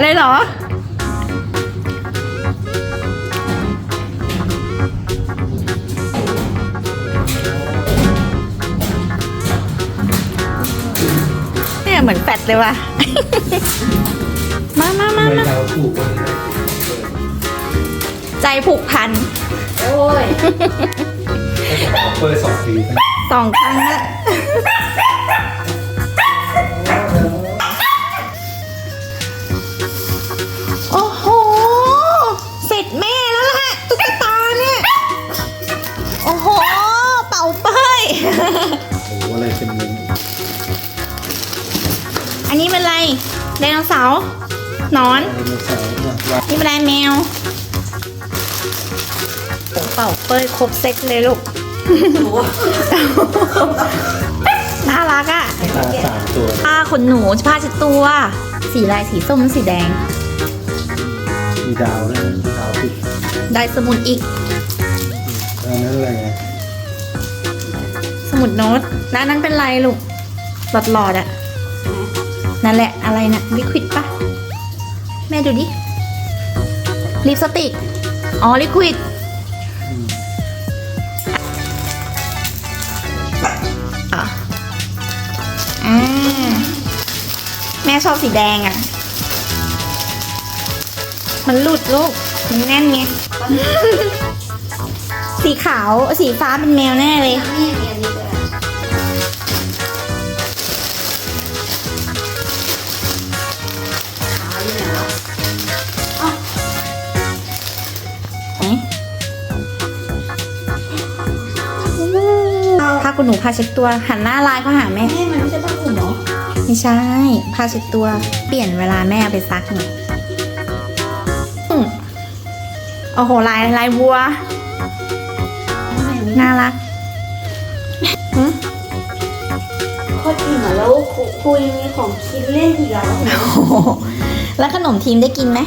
อะไรเหรอ เนี่ยเหมือนแฟดเลยว่ะ มามามาทำไมมาเราถูกวันนี้ใจผูกพัน โอ้ยเปิดสองปีนะสองครั้งละ อ้โหอะไรเป็นเงินอันนี้เป็นอะไรไดโนเสาร์หนอนไดโนเสาร์เนี่ยว่านี่เป็นอะไรแมวโอ้เป่าเป้ยครบเซ็ตเลยลูก น่ารักอะตาสามตัวผ้าขนหนูผ้าเช็ดตัว สีลายสีส้มสีแดง มีดาวด้วยนะดาวติดได้สมุดอีก อันนั้นอะไรไงส มุดโน้ตแล้วนั้นเป็นไรลูกหลอดหลอดอะนั่นแหละอะไรนะลิควิดปะแม่ดูดิลิปสติก อ๋อลิควิดแม่ชอบสีแดงอะมันหลุดลูกมันแน่นไง สีขาวสีฟ้าเป็นแมวแน่เลยนี่มีอันนี้ด้วยขาวอยู่ไหนวะผ้าคุณหนูผ้าเช็ดตัวหันหน้าลายเข้าหาแม่ แม่มันไม่ใช่ผ้าคลุมเหรอไม่ใช่ผ้าเช็ดตัวเปลี่ยนเวลาแม่เอาไปซักหน่อยอืมโอ้โหลายลายวัว น่ารักหึโคตรอิ่มอะแล้วครูครูยังมีของคิดเล่นอีกเหรอโอ้โหแล้วขนมทีมได้กินไหม